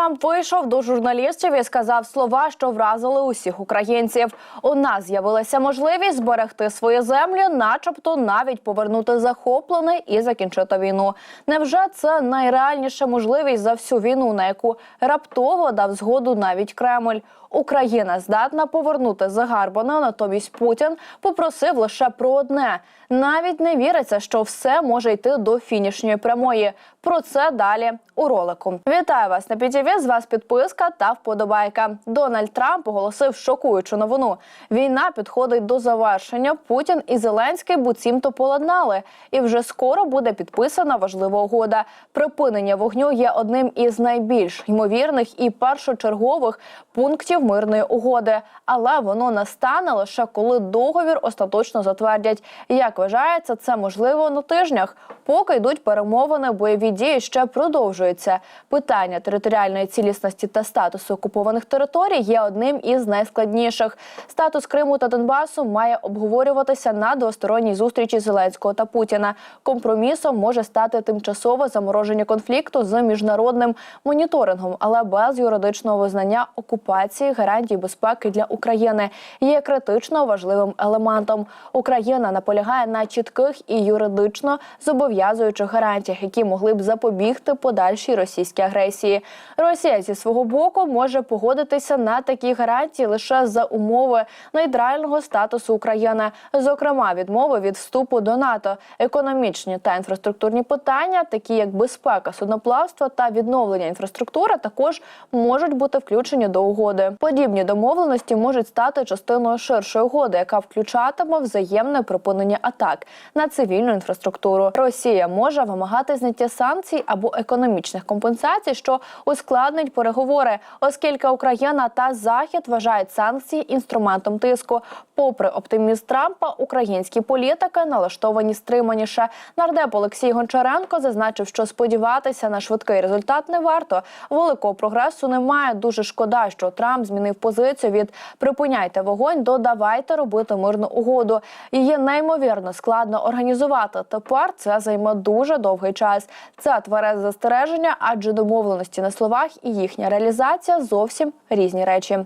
Трамп вийшов до журналістів і сказав слова, що вразили усіх українців. У нас з'явилася можливість зберегти свої землі, начебто навіть повернути захоплене і закінчити війну. Невже це найреальніша можливість за всю війну, на яку раптово дав згоду навіть Кремль? Україна здатна повернути загарбане, натомість Путін попросив лише про одне. Навіть не віриться, що все може йти до фінішної прямої. Про це далі у ролику. Вітаю вас на ПІТІВІ, З вас підписка та вподобайка. Дональд Трамп оголосив шокуючу новину. Війна підходить до завершення. Путін і Зеленський буцімто поладнали, і вже скоро буде підписана важлива угода. Припинення вогню є одним із найбільш ймовірних і першочергових пунктів мирної угоди, але воно настане лише коли договір остаточно затвердять. Як вважається, це можливо на тижнях. Поки йдуть перемовини, бойові дії ще продовжуються. Питання територіальної цілісності та статусу окупованих територій є одним із найскладніших. Статус Криму та Донбасу має обговорюватися на двосторонній зустрічі Зеленського та Путіна. Компромісом може стати тимчасове замороження конфлікту з міжнародним моніторингом, але без юридичного визнання окупації гарантій безпеки для України є критично важливим елементом. Україна наполягає на чітких і юридично зобов'язуючих гарантіях, які могли б запобігти подальшій російській агресії. Росія зі свого боку може погодитися на такі гарантії лише за умови нейтрального статусу України, зокрема відмови від вступу до НАТО, економічні та інфраструктурні питання, такі як безпека судноплавства та відновлення інфраструктури, також можуть бути включені до угоди. Подібні домовленості можуть стати частиною ширшої угоди, яка включатиме взаємне припинення атак на цивільну інфраструктуру. Росія може вимагати зняття санкцій або економічних компенсацій, що ускладнить переговори, оскільки Україна та Захід вважають санкції інструментом тиску. Попри оптимізм Трампа, українські політики налаштовані стриманіше. Нардеп Олексій Гончаренко зазначив, що сподіватися на швидкий результат не варто. Великого прогресу немає. Дуже шкода, що Трамп змінив позицію від припиняйте вогонь до давайте робити мирну угоду. Її неймовірно складно організувати. Тепер це займе дуже довгий час. Це тверезе застереження, адже домовленості на словах і їхня реалізація зовсім різні речі.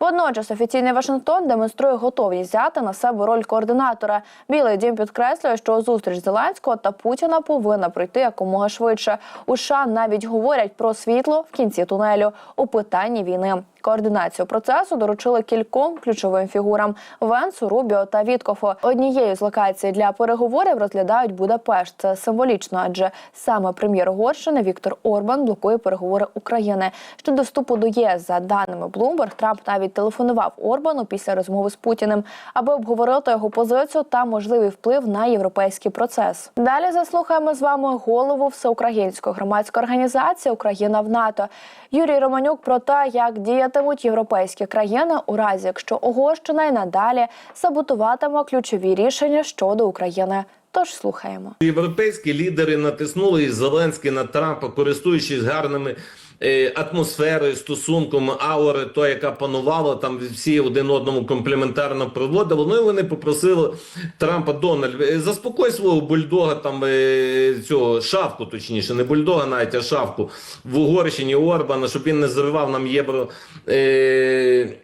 Водночас офіційний Вашингтон демонструє готовність взяти на себе роль координатора. Білий дім підкреслює, що зустріч Зеленського та Путіна повинна пройти якомога швидше. У США навіть говорять про світло в кінці тунелю у питанні війни. Координацію процесу доручили кільком ключовим фігурам Венсу, Рубіо та Віткофу. Однією з локацій для переговорів розглядають Будапешт. Це символічно, адже саме прем'єр Угорщини Віктор Орбан блокує переговори України щодо вступу до ЄС. За даними Bloomberg, Трамп навіть телефонував Орбану після розмови з Путіним, аби обговорити його позицію та можливий вплив на європейський процес. Далі заслухаємо з вами голову всеукраїнської громадської організації Україна в НАТО Юрій Романюк про те, як діятимуть європейські країни у разі, якщо Угорщина й надалі саботуватиме ключові рішення щодо України. Тож слухаємо. Європейські лідери натиснули і Зеленський на Трампа, користуючись гарними атмосферою, стосунком аури, то, яка панувала, там всі один одному комплементарно проводили. Ну і вони попросили Трампа Дональд, е, заспокой свого бульдога, там е, цього шавку, точніше, не бульдога, навіть а шавку в Угорщині Орбана, щоб він не зривав нам євро. Е,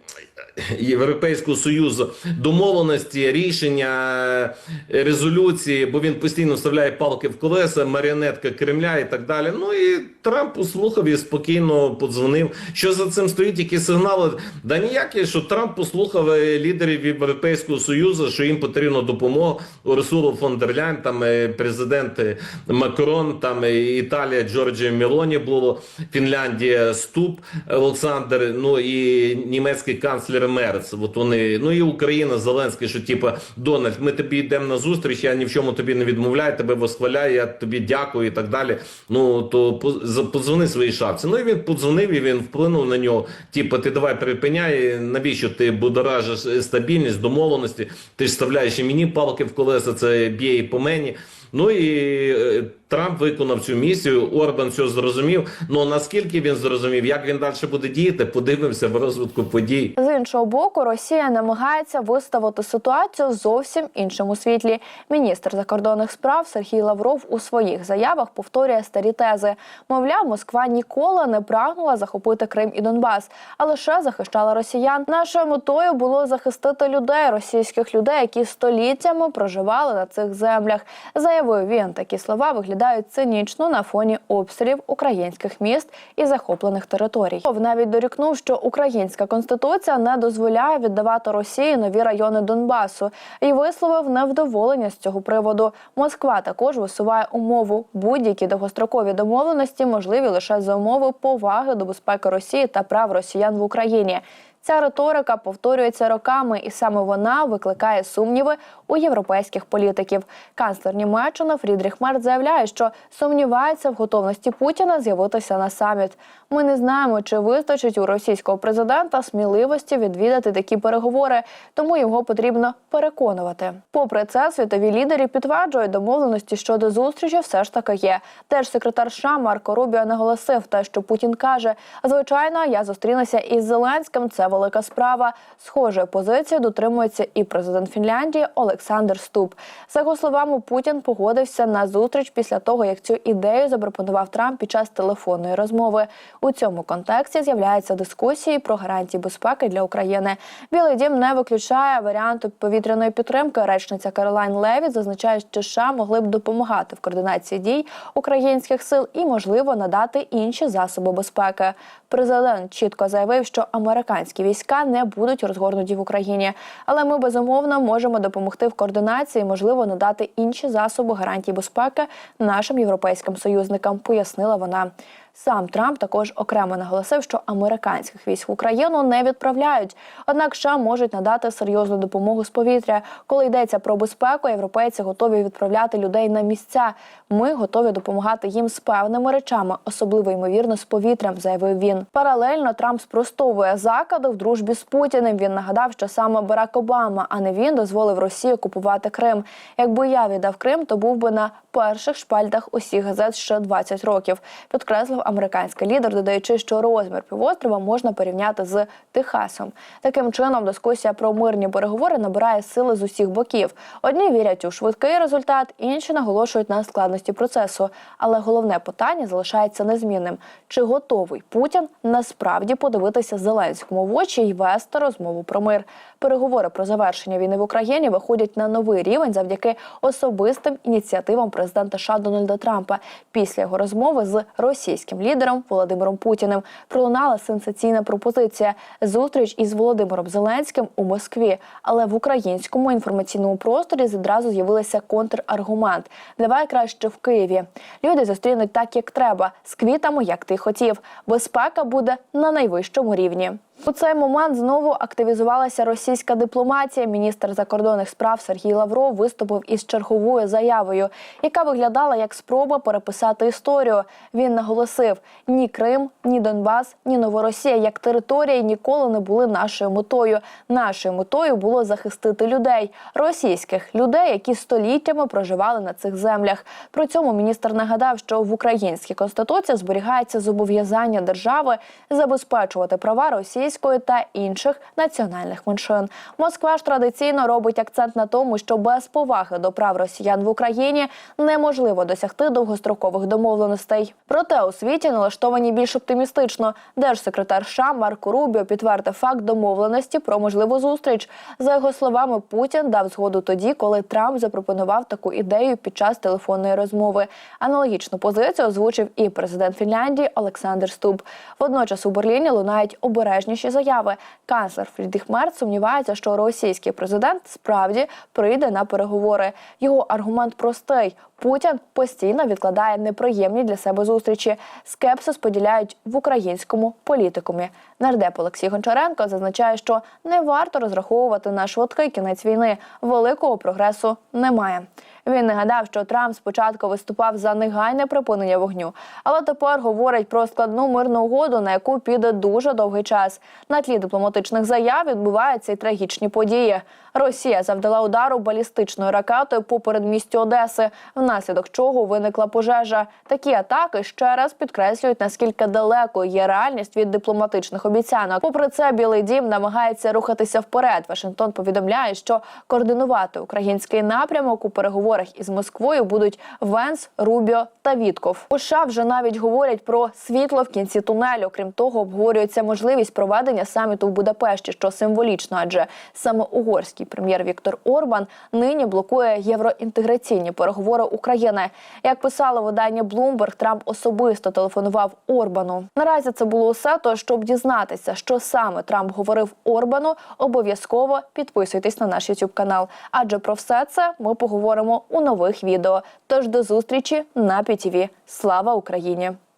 Європейського союзу домовленості, рішення, резолюції, бо він постійно вставляє палки в колеса, маріонетка Кремля і так далі. Ну і Трамп послухав і спокійно подзвонив. Що за цим стоїть? Які сигнали? Да ніякі, що Трамп послухав е, лідерів Європейського союзу, що їм потрібна допомога. Урсула фон дер Ляйн, там е, президент е, Макрон, там е, Італія, Джорджія Мелоні було, Фінляндія Ступ Олександр, ну і німецький канцлер Мерц. От вони, ну і Україна, Зеленський, що типу, Дональд, ми тобі йдемо на зустріч, я ні в чому тобі не відмовляю, тебе восхваляю, я тобі дякую і так далі. Ну то по- подзвони своїй шапці. Ну і він подзвонив і він вплинув на нього. Типу, ти давай припиняй, навіщо ти будоражиш стабільність, домовленості? Ти ж вставляєш і мені палки в колеса, це б'є і по мені. Ну і е, Трамп виконав цю місію. Орбан все зрозумів. Ну наскільки він зрозумів, як він далі буде діяти, подивимося в розвитку подій. З іншого боку, Росія намагається виставити ситуацію зовсім іншому світлі. Міністр закордонних справ Сергій Лавров у своїх заявах повторює старі тези. Мовляв, Москва ніколи не прагнула захопити Крим і Донбас, а лише захищала росіян. Нашою метою було захистити людей, російських людей, які століттями проживали на цих землях. Заявив він. Такі слова виглядають цинічно на фоні обстрілів українських міст і захоплених територій. Лавров навіть дорікнув, що українська конституція не дозволяє віддавати Росії нові райони Донбасу і висловив невдоволення з цього приводу. Москва також висуває умову. Будь-які довгострокові домовленості можливі лише за умови поваги до безпеки Росії та прав росіян в Україні. Ця риторика повторюється роками, і саме вона викликає сумніви у європейських політиків. Канцлер Німеччини Фрідріх Мерц заявляє, що сумнівається в готовності Путіна з'явитися на саміт. Ми не знаємо, чи вистачить у російського президента сміливості відвідати такі переговори, тому його потрібно переконувати. Попри це, світові лідери підтверджують домовленості щодо зустрічі все ж таки є. Держсекретар США Марко Рубіо наголосив те, що Путін каже: звичайно, я зустрінуся із Зеленським. Це велика справа. Схожої позиції дотримується і президент Фінляндії Олександр Ступ. За його словами, Путін погодився на зустріч після того, як цю ідею запропонував Трамп під час телефонної розмови. У цьому контексті з'являються дискусії про гарантії безпеки для України. Білий дім не виключає варіанту повітряної підтримки. Речниця Каролайн Левіт зазначає, що США могли б допомагати в координації дій українських сил і, можливо, надати інші засоби безпеки. Президент чітко заявив, що американські війська не будуть розгорнуті в Україні, але ми безумовно можемо допомогти в координації, можливо, надати інші засоби гарантій безпеки нашим європейським союзникам. Пояснила вона. Сам Трамп також окремо наголосив, що американських військ в Україну не відправляють. Однак США можуть надати серйозну допомогу з повітря. Коли йдеться про безпеку, європейці готові відправляти людей на місця. Ми готові допомагати їм з певними речами, особливо ймовірно з повітрям, заявив він. Паралельно Трамп спростовує закиди в дружбі з Путіним. Він нагадав, що саме Барак Обама, а не він, дозволив Росії окупувати Крим. Якби я віддав Крим, то був би на перших шпальтах усіх газет ще 20 років. Підкреслив американський лідер, додаючи, що розмір півострова можна порівняти з Техасом. Таким чином, дискусія про мирні переговори набирає сили з усіх боків. Одні вірять у швидкий результат, інші наголошують на складності процесу. Але головне питання залишається незмінним: чи готовий Путін насправді подивитися Зеленському в очі і вести розмову про мир? Переговори про завершення війни в Україні виходять на новий рівень завдяки особистим ініціативам президента США Дональда Трампа після його розмови з російським лідером Володимиром Путіним. Пролунала сенсаційна пропозиція зустріч із Володимиром Зеленським у Москві. Але в українському інформаційному просторі зразу з'явилися контраргумент. Давай краще в Києві. Люди зустрінуть так, як треба, з квітами, як ти хотів. Безпека буде на найвищому рівні. У цей момент знову активізувалася російська дипломатія. Міністр закордонних справ Сергій Лавров виступив із черговою заявою, яка виглядала як спроба переписати історію. Він наголосив: ні Крим, ні Донбас, ні Новоросія як території ніколи не були нашою метою. Нашою метою було захистити людей, російських людей, які століттями проживали на цих землях. При цьому міністр нагадав, що в українській конституції зберігається зобов'язання держави забезпечувати права російської та інших національних меншин. Москва ж традиційно робить акцент на тому, що без поваги до прав росіян в Україні неможливо досягти довгострокових домовленостей. Проте у світі налаштовані більш оптимістично. Держсекретар США Марко Рубіо підтвердив факт домовленості про можливу зустріч. За його словами, Путін дав згоду тоді, коли Трамп запропонував таку ідею під час телефонної розмови. Аналогічну позицію озвучив і президент Фінляндії Олександр Стуб. Водночас у Берліні лунають обережніші заяви. Канцлер Фрідріх Мерц сумнівається, що російський президент справді прийде на переговори. Його аргумент простий. Путін постійно відкладає неприємні для себе зустрічі. Скепсис поділяють в українському політикумі. Нардеп Олексій Гончаренко зазначає, що не варто розраховувати на швидкий кінець війни. Великого прогресу немає. Він нагадав, що Трамп спочатку виступав за негайне припинення вогню, але тепер говорить про складну мирну угоду, на яку піде дуже довгий час. На тлі дипломатичних заяв відбуваються й трагічні події. Росія завдала удару балістичною ракетою по передмістю Одеси, внаслідок чого виникла пожежа. Такі атаки ще раз підкреслюють наскільки далеко є реальність від дипломатичних обіцянок. Попри це, Білий Дім намагається рухатися вперед. Вашингтон повідомляє, що координувати український напрямок у переговорах із Москвою будуть Венс, Рубіо та Вітков. У США вже навіть говорять про світло в кінці тунелю. Крім того, обговорюється можливість проведення саміту в Будапешті, що символічно, адже саме угорський прем'єр Віктор Орбан нині блокує євроінтеграційні переговори України. Як писало видання Bloomberg, Трамп особисто телефонував Орбану. Наразі це було усе. То щоб дізнатися, що саме Трамп говорив Орбану, обов'язково підписуйтесь на наш YouTube канал. Адже про все це ми поговоримо у нових відео. Тож до зустрічі на PTV. Слава Україні!